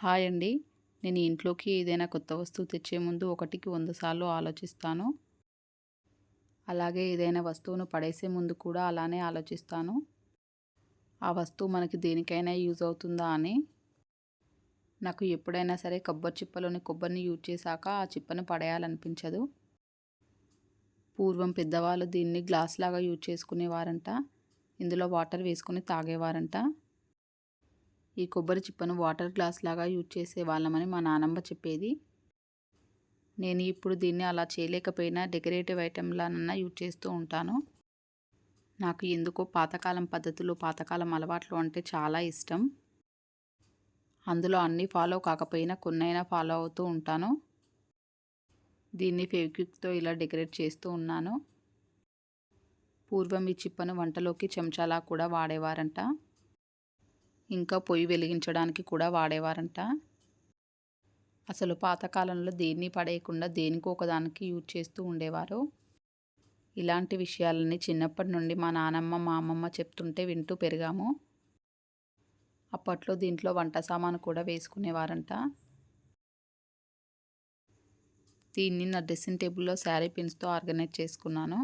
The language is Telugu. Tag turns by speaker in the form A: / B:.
A: హాయ్ అండి. నేను ఇంట్లోకి ఏదైనా కొత్త వస్తువు తెచ్చే ముందు ఒకటికి వంద సార్లు ఆలోచిస్తాను. అలాగే ఏదైనా వస్తువును పడేసే ముందు కూడా అలానే ఆలోచిస్తాను. ఆ వస్తువు మనకి దేనికైనా యూజ్ అవుతుందా అని. నాకు ఎప్పుడైనా సరే కొబ్బరి చిప్పలోని కొబ్బరిని యూజ్ చేశాక ఆ చిప్పను పడేయాలనిపించదు. పూర్వం పెద్దవాళ్ళు దీన్ని గ్లాస్ లాగా యూజ్ చేసుకునేవారంట. ఇందులో వాటర్ వేసుకొని తాగేవారంట. ఈ కొబ్బరి చిప్పను వాటర్ గ్లాస్ లాగా యూజ్ చేసే వాళ్ళమని మా నానమ్మ చెప్పేది. నేను ఇప్పుడు దీన్ని అలా చేయలేకపోయినా డెకరేటివ్ ఐటెంలానన్నా యూజ్ చేస్తూ ఉంటాను. నాకు ఎందుకో పాతకాలం పద్ధతులు పాతకాలం అలవాట్లు అంటే చాలా ఇష్టం. అందులో అన్నీ ఫాలో కాకపోయినా కొన్నైనా ఫాలో అవుతూ ఉంటాను. దీన్ని ఫెవిక్విక్తో ఇలా డెకరేట్ చేస్తూ ఉన్నాను. పూర్వం ఈ చిప్పను వంటలోకి చెంచాలా కూడా వాడేవారంట. ఇంకా పొయ్యి వెలిగించడానికి కూడా వాడేవారంట. అసలు పాతకాలంలో దేన్ని పడేయకుండా దేనికో ఒకదానికి యూజ్ చేస్తూ ఉండేవారు. ఇలాంటి విషయాలని చిన్నప్పటి నుండి మా నానమ్మ మా అమ్మమ్మ చెప్తుంటే వింటూ పెరిగాము. అప్పట్లో దీంట్లో వంట సామాను కూడా వేసుకునేవారంట. దీన్ని నా డ్రెస్సింగ్ టేబుల్లో శారీ పిన్స్తో ఆర్గనైజ్ చేసుకున్నాను.